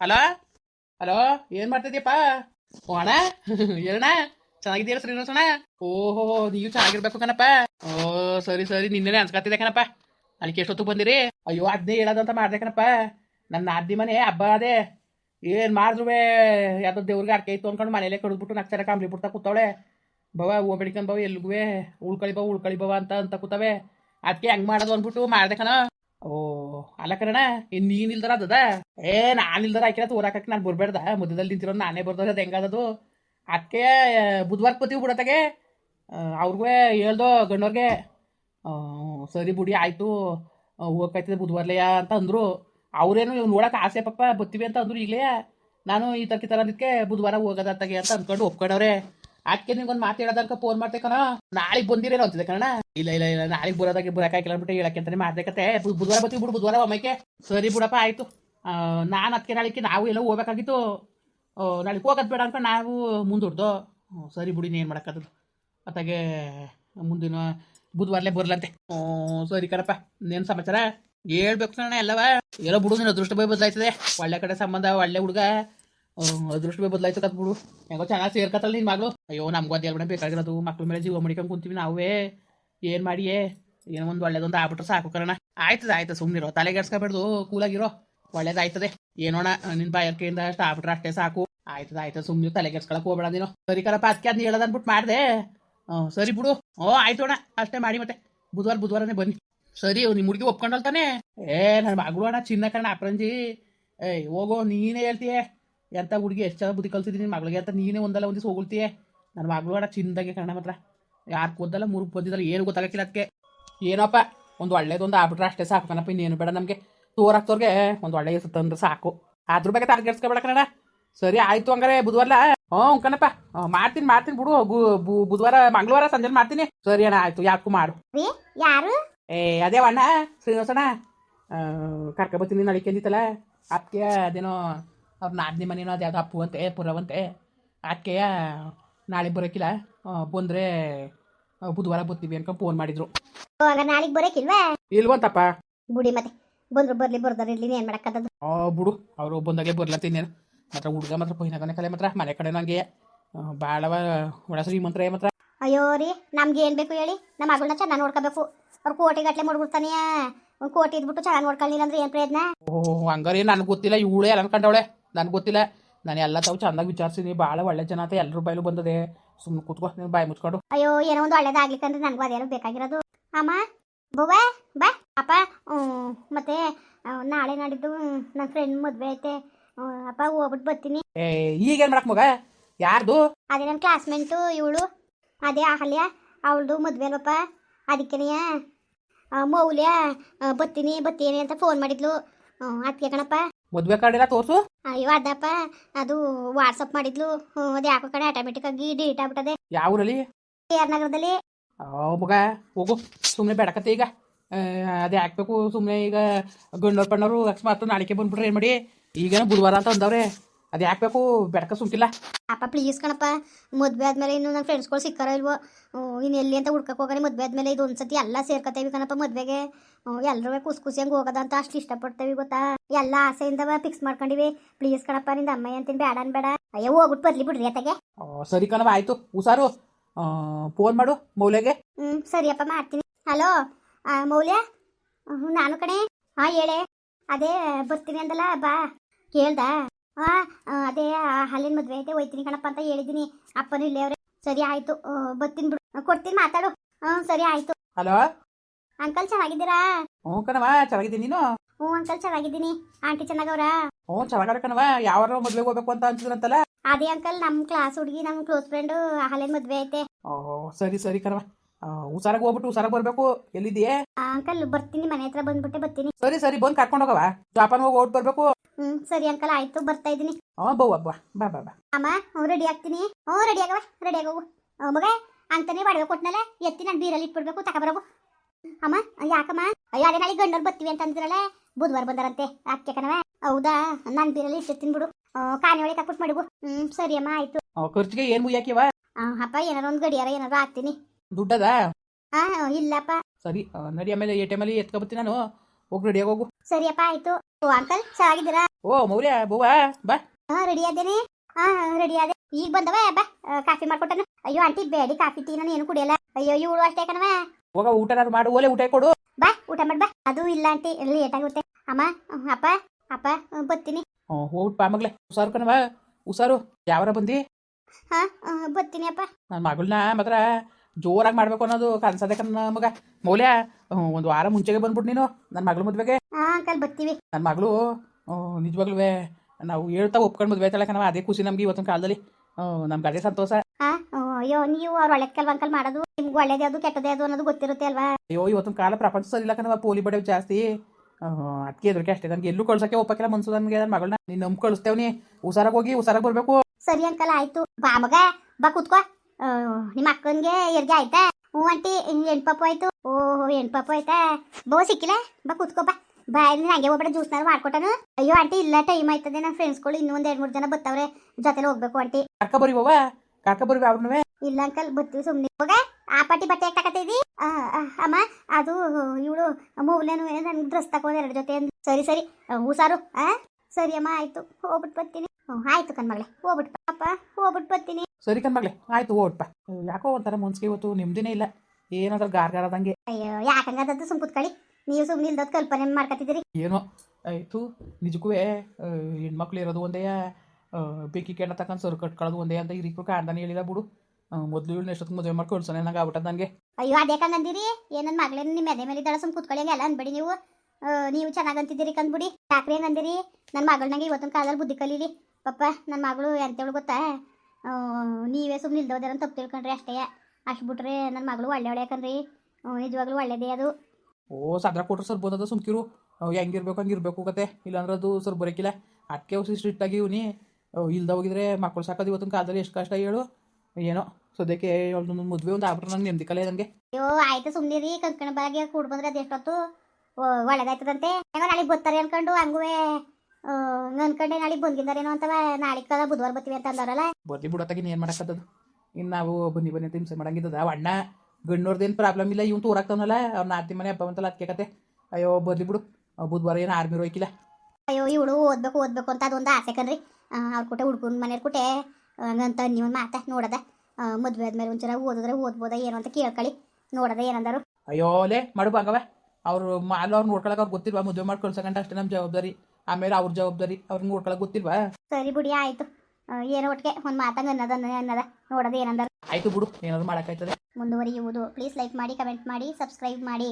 Hello hello ಏನ್ ಮಾಡ್ತಿದ್ಯಪ್ಪ ಓ ಅಣ್ಣ ಏನಣ್ಣ ಸರಿ ಶ್ರೀನಿವಾಸಣ್ಣ ಓಹೋ ನೀವು ಚೆನ್ನಾಗಿರ್ಬೇಕು ಕಣಪ್ಪ ಓ ಸರಿ ಸರಿ ನಿನ್ನೆ ಅನ್ಸ್ಕೊತಿದ್ದೆ ಕಣಪ್ಪ ಅಲ್ಲಿಗೆ ಎಷ್ಟೊತ್ತು ಬಂದಿರಿ ಅಯ್ಯೋ ಅದ್ನೇ ಹೇಳೋದಂತ ಮಾಡ್ದೆ ಕಣಪ್ಪ ನನ್ನ ಅದ್ದಿ ಮನೆ ಹಬ್ಬ ಅದೇ ಏನ್ ಮಾಡಿದ್ರುವೆ ಯಾವ್ದೋ ದೇವ್ರಿಗೆ ಅರ್ಕೆ ಇತ್ತು ಅನ್ಕೊಂಡು ಮನೇಲೆ ಕಡಿದ್ಬಿಟ್ಟು ನಕ್ಷರ ಕಾಮ್ಲಿ ಬಿಡ್ತಾ ಕೂತವಳೆ ಬವ ಹೂವು ಬೆಳಿಕೊಂಡ್ ಬವ ಎಲ್ಗುವೆ ಉಳ್ಕಳಿ ಬವ ಉಳ್ಕಳಿ ಬವ ಅಂತ ಅಂತ ಕೂತವೆ ಅದಕ್ಕೆ ಹೆಂಗ್ ಮಾಡೋದು ಅಂದ್ಬಿಟ್ಟು ಮಾಡ್ದೆ ಕಣ ಓ, ಅಲ್ಲ ಕಣ ಇನ್ ನೀನ್ ಇಲ್ದರ ಅದದ ಏ, ನಾನ್ ಇಲ್ದರ ಆಕಿರ ತೋರಾಕಕ್ಕೆ ನಾನು ಬರ್ಬೇಡ್ದ ಮಧ್ಯದಲ್ಲಿ ನಿಂತಿರೋ ನಾನೇ ಬರ್ದದ ಅದು ಹೆಂಗದದು? ಅದಕ್ಕೆ ಬುಧವಾರ ಕೂತೀವಿ ಬಿಡತ್ತಾಗೆ ಅವ್ರಿಗೂ ಹೇಳ್ದೋ ಗಂಡವ್ರಿಗೆ ಸರಿ ಬುಡಿ, ಆಯಿತು. ಹೋಗ್ತೈತದೆ ಬುಧವಾರ್ಲೆಯ ಅಂತ ಅಂದರು. ಅವ್ರೇನು ನೋಡಕ್ಕೆ ಆಸೆ ಪಪ್ಪ, ಬತ್ತೀವಿ ಅಂತ ಅಂದ್ರು ಇಲ್ಲೇ ನಾನು ಈ ತರ್ಕಿ ಥರ ಅಂದಿದ್ಕೆ ಬುಧವಾರ ತಗೆ ಅಂತ ಅನ್ಕೊಂಡು ಒಪ್ಕೊಂಡವ್ರೆ. ಅದಕ್ಕೆ ನಿಮ್ಗೊಂದು ಮಾತು ಹೇಳೋದಕ್ಕೆ ಫೋನ್ ಮಾಡ್ತೆ ಕಣ. ನಾಳೆಗೆ ಬಂದಿರೇನೋ ಅಂತಿದೆ ಕಣ ಇಲ್ಲ ಇಲ್ಲ ಇಲ್ಲ ನಾಳೆ ಬರೋದಾಗಿ ಬುರಾಕ ಅಂದ್ಬಿಟ್ಟು ಹೇಳಕ್ಕೆ ಅಂತಾನೆ ಬು- ಬುಧವಾರ ಬರ್ತೀವಿ ಬಿಡು, ಬುಧವಾರ ಒಮ್ಮಕ್ಕೆ ಸರಿ ಬಿಡಪ್ಪ, ಆಯಿತು. ನಾನು ಅದಕ್ಕೆ ನಾಳೆಗೆ ನಾವು ಎಲ್ಲ ಹೋಗ್ಬೇಕಾಗಿತ್ತು. ನಾಳೆ ಹೋಗೋದು ಬೇಡ ಅಂತ ನಾವು ಮುಂದೂಡ್ದು. ಸರಿ ಬಿಡಿ ಏನು ಮಾಡೋಕ್ಕದ್ದು ಅತ್ತಾಗೆ ಮುಂದಿನ ಬುಧವಾರಲೇ ಬರ್ಲಂತೆ. ಸರಿ ಕಣಪ್ಪ, ಇನ್ನೇನು ಸಮಾಚಾರ? ಹೇಳ್ಬೇಕು ಕಣ ಎಲ್ಲವ. ಎಲ್ಲ ಬಿಡು ನೀನು ಅದೃಷ್ಟ ಬದಲಾಯ್ತದೆ. ಒಳ್ಳೆ ಕಡೆ ಸಂಬಂಧ, ಒಳ್ಳೆ ಹುಡುಗ. ಅದೃಷ್ಟ ಬೈ ಬದಲಾಯ್ತು ಕತ್ ಬಿಡು ಹೆಂಗೋ ಚೆನ್ನಾಗಿ ಸೇರ್ಕತ್ತಲ್ಲ ನೀನು ಮಗಳು ಅಯ್ಯೋ ನಮ್ಗೆ ಅದು ಹೇಳ್ಬಿಡ ಬೇಕಾಗಿರೋದು ಮಕ್ಳ ಮೇಲೆ ಜೀವ ಮಡಿಕೊಂಡು ಕುಂತೀವಿ ನಾವೇ ಏನ್ ಮಾಡಿಯೇ ಏನೋ ಒಂದು ಒಳ್ಳೇದೊಂದು ಆಗ್ಬಿಟ್ರೆ ಸಾಕು ಕರೋಣ ಆಯ್ತದ ಆಯ್ತು ಸುಮ್ಮನಿರೋ ತಲೆಗೆಡ್ಸ್ಕೊಬೇಡ್ದು ಕೂಲಾಗಿರೋ ಒಳ್ಳೇದಾಯ್ತದೆ ಏನೋಣ ನಿನ್ನ ಬಾಯರ್ಕೆಯಿಂದ ಅಷ್ಟು ಆಗ್ಬಿಟ್ರೆ ಅಷ್ಟೇ ಸಾಕು ಆಯ್ತದ ಆಯ್ತು ಸುಮ್ಮನೆ ತಲೆಗೆಡ್ಸ್ಕೊಳಕ್ ಹೋಗ್ಬೇಡ ನೀನು ಸರಿ ಕರಪ್ಪ ಅದಕ್ಕೆ ಅದನ್ನ ಹೇಳೋದು ಅಂದ್ಬಿಟ್ಟು ಮಾಡಿದೆ ಸರಿ ಬಿಡು ಓ ಆಯ್ತು ಅಣ್ಣ ಅಷ್ಟೇ ಮಾಡಿ ಮತ್ತೆ ಬುಧವಾರ ಬುಧವಾರನೇ ಬನ್ನಿ ಸರಿ ನಿಮ್ಮ ಹುಡುಗಿ ಒಪ್ಕೊಂಡಲ್ತಾನೆ ಏ ನನ್ನ ಮಗಳು ಅಣ್ಣ ಚಿನ್ನ ಕಣ ಅಪ್ರಂಜಿ ಏಯ್ ಹೋಗೋ ನೀನೇ ಹೇಳ್ತೀಯ ಎಂತ ಹುಡುಗಿ ಎಷ್ಟು ಚೆನ್ನಾಗಿ ಬುದ್ಧಿ ಕಲ್ಸಿದ್ದೀನಿ ನಿನ್ನ ಮಗಳಿಗೆ ಅಂತ ನೀನೇ ಒಂದಲ್ಲ ಒಂದಿವ್ಸ ಹೋಗ್ತೀಯ ನನ್ನ ಮಗಳು ಅಣ್ಣ ಚಿಂದಾಗೆ ಕನ್ನಡ ಮಾತ್ರ ಯಾರು ಓದಲ್ಲ ಮೂರು ಬಂದಿದ್ದಲ್ಲ ಏನು ಗೊತ್ತಾಗಕ್ಕಿಲ್ಲ ಅದಕ್ಕೆ ಏನಪ್ಪ ಒಂದು ಒಳ್ಳೇದೊಂದು ಆಗ್ಬಿಟ್ರೆ ಅಷ್ಟೇ ಸಾಕು ಕಣಪ್ಪ ಇನ್ನೇನು ಬೇಡ ನಮಗೆ. ತೋರಾಕ್ತವ್ರಿಗೆ ಒಂದು ಒಳ್ಳೆ ಹೆಸರು ತಂದ್ರೆ ಸಾಕು. ಅದ್ರ ಬಗ್ಗೆ ತಲೆಗೆಡ್ಸ್ಕೊಬೇಡ ಕಣ ಸರಿ ಆಯ್ತು ಹಂಗಾರೆ ಬುಧವಾರ ಹ್ಞೂ ಕಣಪ್ಪ ಮಾಡ್ತೀನಿ ಮಾಡ್ತೀನಿ ಬಿಡು. ಬುಧವಾರ ಮಂಗಳವಾರ ಸಂಜೆ ಮಾಡ್ತೀನಿ. ಸರಿ ಅಣ್ಣ ಆಯ್ತು ಯಾಕೂ ಮಾಡು. ಯಾರು? ಏ ಅದೇ ಅಣ್ಣ ಶ್ರೀನಿವಾಸಣ್ಣ. ಕರ್ಕೊಬತ್ತೀನಿ ನಡಿಕೆಂದಿತ್ತಲ್ಲ ಅದಕ್ಕೆ ಅದೇನೋ ಅವ್ರ ನಾದಿನಿ ಮನೇನೋ ಅದು ಯಾವುದೋ ಅಪ್ಪು ಅಂತೆ ಪುರವಂತೆ ಆಕೆಯ ನಾಳೆ ಬರೋಕ್ಕಿಲ್ಲ ಬಂದರೆ ಬುಧವಾರ ಬರ್ತೀವಿ ಅನ್ಕೊಂಡು ಫೋನ್ ಮಾಡಿದ್ರು. ನಾಳೆಗೆ ಬರೋಕಿಲ್ವಾ? ಇಲ್ವಂತಪ್ಪ. ಬುಡಿ ಮತ್ತೆ. ಬಂದ್ರು ಬರ್ಲಿ ಬರ್ದಾರ ಇರ್ಲಿ ಏನ್ ಮಾಡಕ್ಕದ್ದು ಆ ಬಿಡು. ಅವರು ಬಂದಾಗೆ ಬರ್ಲತ್ತೀನೇನು ಮಾತ್ರ ಹುಡುಗ ಮಾತ್ರ ಪೈನಗನೆ ಕಲೆ ಮಾತ್ರ. ಮನೆ ಕಡೆ ನಂಗೆ ಭಾಳವ ಒಳ ಶ್ರೀಮಂತ್ರ ಮಾತ್ರ. ಅಯ್ಯೋ ರೀ ನಮ್ಗೆ ಏನ್ ಬೇಕು ಹೇಳಿ? ನಮ್ಮ ಮಗಳನ್ನ ಚೆನ್ನಾಗಿ ನೋಡ್ಕೋಬೇಕು. ಅವ್ರು ಕೋಟಿ ಗಟ್ಲೆ ಮಾಡ್ಬಿಡ್ತಾನೆ. ಒಂದು ಕೋಟಿ ಇದ್ಬಿಟ್ಟು ಚೆನ್ನಾಗಿ ನೋಡ್ಕೊಳ್ಳಿಲ್ಲ ಅಂದ್ರೆ ಏನ್ ಪ್ರಯತ್ನ ಓಹೋ ಹಂಗಾರೆ ನನಗೆ ಗೊತ್ತಿಲ್ಲ. ಇವಳೇ ಎಲ್ಲ ಅನ್ಕೊಂಡವಳೆ ನನಗೆ ಗೊತ್ತಿಲ್ಲ. ನಾನು ಎಲ್ಲ ತಾವು ಚಂದಾಗಿ ವಿಚಾರಿಸಿನಿ ಭಾಳ ಒಳ್ಳೆ ಜನ ಅಂತ ಎಲ್ಲರೂ ಬೈಲು ಬಂದದೆ. ಸುಮ್ಮನೆ ಕೂತ್ಕೋ. ನೀನು ಬಾಯಿ ಮುಚ್ಕೊಂಡು. ಅಯ್ಯೋ ಏನೋ ಒಂದು ಒಳ್ಳೇದಾಗ್ಲಿಕ್ಕಂದ್ರೆ ನನಗೂ ಅದೇನೋ ಬೇಕಾಗಿರೋದು. ಅಮ್ಮ ಬುವೆ ಬಾ. ಅಪ್ಪ ಮತ್ತೆ ನಾಳೆ ನಾಡಿದ್ದು ನನ್ನ ಫ್ರೆಂಡ್ ಮದ್ವೆ ಐತೆ. ಅಪ್ಪ ಹೋಗ್ಬಿಟ್ಟು ಬರ್ತೀನಿ. ಏ ಈಗೇನು ಮಾಡಕ್ ಮಗ? ಯಾರ್ದು? ಅದೇ ನನ್ನ ಕ್ಲಾಸ್ಮೇಟು ಇವಳು. ಅದೇ ಅಹಲ್ಯ. ಅವಳದು ಮದ್ವೆ ಅಲ್ಲಪ್ಪ. ಅದಕ್ಕೆನೆಯ ಮೌಲ್ಯ ಬತ್ತೀನಿ ಬರ್ತೀನಿ ಅಂತ ಫೋನ್ ಮಾಡಿದ್ಲು. ಅದಕ್ಕೆ ಕಣಪ್ಪ. ಮದುವೆ ಕಾರ್ಡೆಲ್ಲ ತೋರ್ಸು. ಅಯ್ಯೋ ಅದಪ್ಪ. ಅದು ವಾಟ್ಸಪ್ ಮಾಡಿದ್ಲು. ಅದೇ ಯಾಕೋ ಕಡೆ ಆಟೋಮೆಟಿಕ್ ಆಗಿ ಡಿಲೀಟ್ ಆಗ್ಬಿಟ್ಟದೆ. ಯಾವ ಊರಲ್ಲಿ? ಆರ್ ನಗರದಲ್ಲಿ. ಮಗ ಹೋಗು. ಸುಮ್ಮನೆ ಬೇಡಕತ್ತೆ ಈಗ. ಅದೇ ಹಾಕ್ಬೇಕು. ಸುಮ್ಮನೆ ಈಗ ಗಂಡೋರ್ ಪಣ್ಣವರು ಅಕಸ್ಮಾತ್ ನಾಳೆಗೆ ಬಂದ್ಬಿಟ್ರೆ ಏನು ಮಾಡಿ? ಈಗ ಬುಧವಾರ ಅಂತ ಅಂದವ್ರೆ. ಅದು ಬೇಕು? ಬೆಡಕ ಸುಮ್ಕಿಲ್ಲ ಅಪ್ಪ ಪ್ಲೀಸ್ ಕಣಪ್ಪ. ಮದುವೆ ಆದ್ಮೇಲೆ ಇನ್ನು ನನ್ನ ಫ್ರೆಂಡ್ಸ್ಗಳು ಸಿಕ್ಕಾರೋ ಇಲ್ವೋ? ಇನ್ನು ಎಲ್ಲಿ ಅಂತ ಹುಡ್ಕಕ್ಕೆ ಹೋಗೋಣ ಮದುವೆ ಆದ್ಮೇಲೆ ಇದು ಒಂದ್ಸತಿ ಎಲ್ಲ ಸೇರ್ಕೊತೇವಿ ಕಣಪ್ಪ ಮದುವೆಗೆ. ಎಲ್ಲರೂ ಖುಷಿ ಖುಷಿಯಂಗೆ ಹೋಗೋದ ಅಂತ ಅಷ್ಟು ಇಷ್ಟಪಡ್ತೇವೆ ಗೊತ್ತಾ? ಎಲ್ಲ ಆಸೆಯಿಂದ ಫಿಕ್ಸ್ ಮಾಡ್ಕೊಂಡಿವಿ. ಪ್ಲೀಸ್ ಕಣಪ್ಪ ನಿಂದ ಅಮ್ಮ ಅಂತೀನಿ ಬೇಡ. ಅನ್ಬೇಡ ಅಯ್ಯೋ ಹೋಗ್ಬಿಟ್ಟು ಬರ್ಲಿ ಬಿಡ್ರಿ ಅತ್ತಗೆ. ಸರಿ ಕಣವ ಆಯಿತು. ಹುಷಾರು. ಫೋನ್ ಮಾಡು ಮೌಲ್ಯಗೆ. ಹ್ಞೂ ಸರಿಯಪ್ಪ ಮಾಡ್ತೀನಿ. ಹಲೋ ಮೌಲ್ಯ? ನಾನು ಕಣೆ. ಹಾಂ ಹೇಳೆ. ಅದೇ ಬರ್ತೀನಿ ಅಂದಲ್ಲ ಬಾ. ಕೇಳ್ದ? ಅದೇ ಹಾಲಿನ ಮದುವೆ ಐತೆ ಹೋಯ್ತೀನಿ ಕಣಪ್ಪ ಅಂತ ಹೇಳಿದ್ದೀನಿ. ಅಪ್ಪನೂ ಇಲ್ಲೇ ಅವ್ರೆ. ಸರಿ ಆಯ್ತು ಬರ್ತೀನಿ ಬಿಡು. ಕೊಡ್ತೀನಿ ಮಾತಾಡು. ಹ್ಮ್ ಸರಿ ಆಯ್ತು. ಹಲೋ? ಅಂಕಲ್ ಚೆನ್ನಾಗಿದ್ದೀರಾ? ಹ್ಞೂ ಕಣವ ಚೆನ್ನಾಗಿದ್ದೀನಿ. ನೀನು? ಹ್ಞೂ ಅಂಕಲ್ ಚೆನ್ನಾಗಿದ್ದೀನಿ. ಆಂಟಿ ಚೆನ್ನಾಗವ್ರ? ಹ್ಞೂ ಚೆನ್ನಾಗವ್ರೆ ಕಣವ ಯಾವಾರ ಮದ್ವೆಗೆ ಹೋಗ್ಬೇಕು ಅಂತ ಅನ್ಸಿದ್ರಂತಲ್ಲ ಅದೇ ಅಂಕಲ್ ನಮ್ಮ ಕ್ಲಾಸ್ ಹುಡುಗಿ ನಮ್ಮ ಕ್ಲೋಸ್ ಫ್ರೆಂಡ್ ಹಾಲಿನ ಮದುವೆ ಐತೆ. ಓಹ್ ಸರಿ ಸರಿ ಕಣವ ಹುಷಾರಾಗಿ ಹೋಗ್ಬಿಟ್ಟು ಹುಷಾರಾಗಿ ಬರಬೇಕು. ಎಲ್ಲಿದೆಯೇ ಅಂಕಲ್ ಬರ್ತೀನಿ ಮನೆ ಹತ್ರ ಬಂದ್ಬಿಟ್ಟೆ ಬರ್ತೀನಿ. ಸರಿ ಸರಿ ಬಂದು ಕರ್ಕೊಂಡು ಹೋಗವ ಜಾಪಾನ್ ಹೋಗಿ ಓಟ್ ಬರಬೇಕು. ಹ್ಞೂ ಸರಿ ಅಂಕಲ್ ಆಯ್ತು ಬರ್ತಾ ಇದೀನಿ ಹ್ಞೂ ಬವ್ವ ಬಾ ಬಾ ಬಾ ಬಾ ಅಮ್ಮ ಹ್ಞೂ ರೆಡಿ ಆಗ್ತೀನಿ. ಹ್ಞೂ ರೆಡಿ ಆಗವ ರೆಡಿ ಆಗೋಗು ಮಗ ಅಂತಾನೆ ಬಾಡಿಗೆ ಕೊಟ್ಟನಲ್ಲ ಎತ್ತಿ ನಾನು ಬೀರಲ್ಲಿ ಇಟ್ಬಿಡ್ಬೇಕು ತಗೊಬರೋಗು ಅಮ್ಮ ಯಾಕಮ್ಮ? ಅಯ್ಯೋ ಅದೇ ನಾಳೆ ಗಂಡೋರು ಬರ್ತೀವಿ ಅಂತ ಅಂದ್ರಲ್ಲ ಬುಧವಾರ ಬಂದಾರಂತೆ ಅಕ್ಕ ಕಣವ ಹೌದಾ? ನಾನು ಬೀರಲ್ಲಿ ಇಟ್ಟಿರ್ತೀನಿ ಬಿಡು. ಕಾಣಿ ಒಳಗೆ ಹಾಕ್ಬಿಟ್ಟು ಮಡಗು. ಹ್ಮ್ ಸರಿ ಅಮ್ಮ ಆಯಿತು. ಖರ್ಚಿಗೆ ಏನು ಮುಯ್ಯಾಕಿವ ಅಪ್ಪ ಏನಾರು ಒಂದು ಗಡಿಯಾರ ಏನಾರ ಹಾಕ್ತೀನಿ. ದುಡ್ಡದ? ಹಾಂ ಇಲ್ಲಪ್ಪ. ಸರಿ ನಡಿ ಆಮೇಲೆ ಎ ಟಿ ಎಮಲ್ಲಿ ಎತ್ಕೊಬತ್ತೀನಿ ನಾನು. ಹೋಗಿ ರೆಡಿಯಾಗಿ ಹೋಗು. ಸರಿಯಪ್ಪ ಆಯ್ತು. ಓ ಅಂಕಲ್ ಚೆನ್ನಾಗಿದ್ದೀರಾ ಓ ಮೌಲ್ಯ ಬುವಾ ಬಾ. ಹಾ ರೆಡಿ ಆದೇನೆ ಹಾ ರೆಡಿ ಆದೆ. ಈಗ ಬಂದವ ಬಾ. ಕಾಫಿ ಮಾಡ್ಕೊಟ್ಟನು. ಅಯ್ಯೋ ಆಂಟಿ ಬೇಡಿ ಕಾಫಿ ಟೀ ನಾನು ಏನು ಕುಡಿಯಲ್ಲ. ಅಯ್ಯೋ ಇವಳು ಅಷ್ಟೇ ಕಣವ ಹೋಗ ಊಟನಾರು ಮಾಡು ಓಲೆ ಊಟ ಕೊಡು. ಬಾ ಊಟ ಮಾಡ್ ಬಾ. ಅದು ಇಲ್ಲ ಆಂಟಿ ಲೇಟ್ ಆಗುತ್ತೆ ಅಮ್ಮ ಅಪ್ಪ ಅಪ್ಪ ಬರ್ತೀನಿ. ಹ್ಞೂ ಬಾ ಮಗ್ಲೆ. ಹುಷಾರು ಕಣವ ಹುಷಾರು. ಯಾವರ ಬಂದಿ? ಹಾ ಬರ್ತೀನಿ ಅಪ್ಪ. ನನ್ನ ಮಗಳನ್ನ ಮಾತ್ರ ಜೋರಾಗಿ ಮಾಡ್ಬೇಕು ಅನ್ನೋದು ಕನ್ಸದೆ ಕನ್ನ ಮಗ. ಮೌಲ್ಯ ಒಂದು ವಾರ ಮುಂಚೆಗೆ ಬಂದ್ಬಿಟ್ಟು ನೀನು ನನ್ನ ಮಗಳ ಮದ್ವೆಗೆ. ಅಂಕಲ್ ಬರ್ತೀವಿ. ನನ್ನ ಮಗಳು ನಿಜವಾಗ್ಲೂ ನಾವು ಹೇಳ್ತಾ ಒಪ್ಕೊಂಡು ಮದ್ವೆ ಆಯ್ತಾಳೆ ಕಣವ ಅದೇ ಖುಷಿ ನಮ್ಗೆ ಇವತ್ತಿನ ಕಾಲದಲ್ಲಿ. ನಮ್ಗೆ ಅದೇ ಸಂತೋಷ. ಅಯ್ಯೋ ನೀವು ಅವ್ರ ಒಳ್ಳೆದ್ಕಲ್ವ ಅಂಕಲ್ ಮಾಡೋದು ನಿಮ್ಗೆ ಒಳ್ಳೇದೇ ಅದು ಕೆಟ್ಟದೇ ಅದು ಅನ್ನೋದು ಗೊತ್ತಿರುತ್ತೆ ಅಲ್ವಾ? ಅಯ್ಯೋ ಇವತ್ತಿನ ಕಾಲ ಪ್ರಪಂಚ ಸರಿ ಇಲ್ಲ ಕಣವ ಪೋಲಿ ಬಡವೆ ಜಾಸ್ತಿ. ಅದಕ್ಕೆ ಎದುರಿಕೆ ಅಷ್ಟೇ ನನಗೆ ಎಲ್ಲೂ ಕಳ್ಸಕ್ಕೆ ಒಪ್ಪಕ್ಕಿಲ್ಲ ಮನ್ಸು ನನಗೆ ನನ್ನ ಮಗಳನ್ನ ನೀನು ನಂಬಿ ಕಳಿಸ್ತೇವ್ನಿ ಹುಷಾರಾಗಿ ಹೋಗಿ ಹುಷಾರಾಗಿ ಬರಬೇಕು. ಸರಿ ಅಂಕಲ್ ಆಯ್ತು. ಬಾ ಮಗ ಬಾ ಕೂತ್ಕೋ. ನಿಮ್ಮ ಅಕ್ಕನ್ಗೆ ಎರ್ಗೆ ಆಯ್ತಾ? ಹ್ಞೂ ಆಂಟಿ ಹೆಣ್ ಪಾಪು ಆಯ್ತು. ಓಹೋ ಹೆಣ್ ಪಾಪು ಆಯ್ತಾ? ಬೋ ಸಿಕ್ಕಿಲ್ಲ? ಬಾ ಕೂತ್ಕೋ ಬಾ. ಬಾಯಲ್ಲಿ ನೀನು ಹಂಗೆ ಹೋಗ್ಬೇಡ ಜ್ಯೂಸ್ನಾರು ಮಾಡ್ಕೊಟ್ಟನು. ಅಯ್ಯೋ ಆಂಟಿ ಇಲ್ಲ ಟೈಮ್ ಆಯ್ತದೆ. ನನ್ನ ಫ್ರೆಂಡ್ಸ್ಗಳು ಇನ್ನೂ ಒಂದು ಎರಡು ಮೂರು ಜನ ಬರ್ತಾವ್ರೆ ಜೊತೆಲಿ ಹೋಗ್ಬೇಕು ಆಂಟಿ. ಕರ್ಕ ಬರಿ ಬಾವ ಕರ್ಕ ಬರಿ ಅವ್ರನ್ನೇ ಇಲ್ಲ ಅಂಕಲ್ ಬರ್ತೀವಿ ಸುಮ್ಮನೆ ಹೋಗ. ಆ ಪಾಟಿ ಬಟ್ಟೆ ಯಾಕೆ ಅಮ್ಮ ಅದು ಇವಳು ಮೂಲೇನು ನನ್ಗೆ ಡ್ರೆಸ್ ತಗೋದು ಎರಡು ಜೊತೆ. ಸರಿ ಸರಿ. ಹುಷಾರು ಆ? ಸರಿ ಅಮ್ಮ ಆಯ್ತು. ಹೋಗ್ಬಿಟ್ಟು ಬರ್ತೀನಿ ಹ್ಞೂ ಆಯ್ತು ಕಣ್ಮಗಳೇ ಹೋಗ್ಬಿಟ್ಟು. ಅಪ್ಪ ಹೋಗ್ಬಿಟ್ಟು ಬರ್ತೀನಿ ಸರಿ ಕಣ್ಮಗ್ಲೆ ಆಯ್ತು ಓಡ್ಪ ಯಾಕೋ ಒಂಥರ ಮುನ್ಸ್ಗೆ ಇವತ್ತು ನಿಮ್ದಿನೇ ಇಲ್ಲ. ಏನಾದ್ರೂ ಗಾರ್ ಗಾರದಂಗೆ ಅಯ್ಯೋ ಯಾಕಂಗದದ್ದು ಸುಮ್ ಕುತ್ಕೊಳ್ಳಿ. ನೀವು ಸುಮ್ಮನೆ ಇಲ್ದದ್ ಕಲ್ಪನೆ ಮಾಡ್ಕೊತಿದ್ದೀರಿ ಏನೋ ಆಯ್ತು ನಿಜಕ್ಕೂ ಹೆಣ್ಮಕ್ಳು ಇರೋದು ಒಂದೇ ಬೆಂಕಿ ಕೆಣ್ಣ ತಗೊಂಡು ಸರ್ ಕಟ್ಕೊಳ್ಳೋದು ಒಂದೇ ಅಂತ ಹಿರಿಕರು ಕಾಣ್ದಾನೆ ಹೇಳಿಲ್ಲ ಬಿಡು. ಮೊದ್ಲು ಇವಳು ಎಷ್ಟೊತ್ತು ಮದುವೆ ಮಾಡಿ ಕಳ್ಸೋಣ ನಂಗೆ ಆಗ್ಬಿಟ್ಟದ ನನಗೆ ಅಯ್ಯೋ ಅದೇಕಂಗಂದಿರಿ ಏನನ್ ಮಗಳೇ ನಿಮ್ಮ ಎದೆ ಮೇಲೆ ಇದ್ದಾಳೆ ಸುಮ್ ಕುತ್ಕೊಳ್ಳಿ ಹಂಗೆ ಎಲ್ಲ ಅನ್ಬೇಡಿ ನೀವು. ನೀವು ಚೆನ್ನಾಗ್ ಅಂತಿದ್ದೀರಿ ಕಂದ್ಬಿಡಿ. ಯಾಕ್ರಿ ಹಂಗಂದಿರಿ ನನ್ನ ಮಗಳನಾಗೆ ಇವತ್ತಿನ ಕಾಲದಲ್ಲಿ ಬುದ್ಧಿ ಕಲೀಲಿ. ಪಪ್ಪ ನನ್ನ ಮಗಳು ಎಂತೇಳು ಗೊತ್ತಾ? ನೀವೇ ಸುಮ್ಮನೆ ಇಲ್ದೋದಾರ ತಪ್ಪು ತಿಳ್ಕೊಂಡ್ರಿ ಅಷ್ಟೇ. ಅಷ್ಟು ಬಿಟ್ರೆ ನನ್ನ ಮಗಳು ಒಳ್ಳೆ ಒಳ್ಳೆ ಯಾಕಂದ್ರಿ ನಿಜವಾಗ್ಲೂ ಒಳ್ಳೇದೇ ಅದು. ಓ ಸದ್ರ ಕೊಟ್ರು ಸರ್ ಅದು ಸುಮ್ಕಿರು. ಹೆಂಗಿರ್ಬೇಕು ಹಂಗಿರ್ಬೇಕು ಕತೆ. ಇಲ್ಲಾಂದ್ರೆ ಅದು ಸರ್ ಬರೋಕಿಲ್ಲ. ಅದಕ್ಕೆ ಅವ್ರು ಸ್ಟ್ರಿಕ್ಟ್ ಆಗಿ ಇವ್ನಿ. ಇಲ್ದ ಹೋಗಿದ್ರೆ ಮಕ್ಕಳು ಸಾಕೋದು ಇವತ್ತಿನ ಕಾಲದಲ್ಲಿ ಎಷ್ಟು ಕಷ್ಟ ಹೇಳು. ಏನೋ ಸದ್ಯಕ್ಕೆ ಮದ್ವೆ ಮದುವೆ ಒಂದು ಆಗ್ಬಿಟ್ರೆ ನಂಗೆ ನೆಮ್ಮದಿ ಕಲೆ ನನಗೆ ಅಯ್ಯೋ ಆಯ್ತು ಸುಮ್ಮನಿರಿ ಕಂಕಣ ಬಾಗಿ ಕೂಡ್ ಬಂದ್ರೆ ಅದು ಎಷ್ಟೊತ್ತು ಓ, ಒಳ್ಳೇದಾಯ್ತದಂತೆ. ಹೆಂಗ ಬರ್ತಾರೆ ಅನ್ಕೊಂಡು ಹಂಗುವೆ. ಆ, ಕಡೆ ನಾಳೆ ಬಂದಿದ್ದಾರೇನೋ ಅಂತವ ನಾಳೆ ಕದ ಬುಧವಾರ ಬರ್ತೀವಿ ಅಂತ ಅಂದಾರಲ್ಲ. ಬರ್ಲಿ ಬಿಡತ್ತಾಗಿನ ಏನು ಮಾಡಕ್ಕತ್ತದು ಇನ್ನು ನಾವು ಬನ್ನಿ ಬನ್ನಿ ಅಂತ ಹಿಂಸೆ ಮಾಡಂಗಿದ್ದದ. ಅಣ್ಣ ಗಣ್ಣೋರ್ದೇನು ಪ್ರಾಬ್ಲಮ್ ಇಲ್ಲ ಇವ್ನು ತೋರಾಕ್ತಾವನಲ್ಲ ಅವ್ನ ನಾರ್ತಿ ಮನೆ ಹಬ್ಬ ಅಂತಲ್ಲ ಅದಕ್ಕೆ ಕತೆ. ಅಯ್ಯೋ ಬರ್ಲಿ ಬಿಡು. ಬುಧವಾರ ಏನು ಆರ್ಮಿ ಹೋಯ್ಕಿಲ್ಲ. ಅಯ್ಯೋ ಇವಳು ಓದ್ಬೇಕು ಓದ್ಬೇಕು ಅಂತ ಅದೊಂದು ಆಸೆ ಕಣ್ರಿ. ಅವ್ರ ಕುಟೆ ಹುಡ್ಕೊಂಡ್ ಮನೆಯವ್ರ ಕುಟೆ ಹಂಗಂತ ನೀವು ಮಾತ ನೋಡದ. ಮದುವೆ ಆದ್ಮೇಲೆ ಒಂಚೂರ ಓದಿದ್ರೆ ಓದ್ಬೋದ ಏನು ಅಂತ ಕೇಳ್ಕೊಳ್ಳಿ ನೋಡದ ಏನಂದರು. ಅಯ್ಯೋ ಲೇ ಮಾಡು ಬಂಗವ. ಅವ್ರು ಮಾಲ್ ಅವ್ರು ನೋಡ್ಕೊಳಕ್ಕೆ ಅವ್ರು ಗೊತ್ತಿಲ್ವಾ ಮದುವೆ ಮಾಡಿ ಕಳ್ಸಕಂಟ ಅಷ್ಟೇ ನಮ್ಮ ಜವಾಬ್ದಾರಿ. ಆಮೇಲೆ ಅವ್ರ ಜವಾಬ್ದಾರಿ ಅವ್ರ ನೋಡ್ಕೊಳಕ್ ಗೊತ್ತಿಲ್ವಾ? ಸರಿ ಬಿಡಿ ಆಯ್ತು. ಏನೋ ಒಟ್ಟಿಗೆ ಒಂದ್ ಮಾತಂಗ ಅನ್ನದ ಅನ್ನದ ನೋಡದ ಏನಂದರು. ಆಯ್ತು ಬಿಡು ಏನಾದ್ರು ಮಾಡೋಕ್ಕಾಯ್ತದೆ ಮುಂದುವರಿಯುವುದು. ಪ್ಲೀಸ್ ಲೈಕ್ ಮಾಡಿ ಕಮೆಂಟ್ ಮಾಡಿ ಸಬ್ಸ್ಕ್ರೈಬ್ ಮಾಡಿ.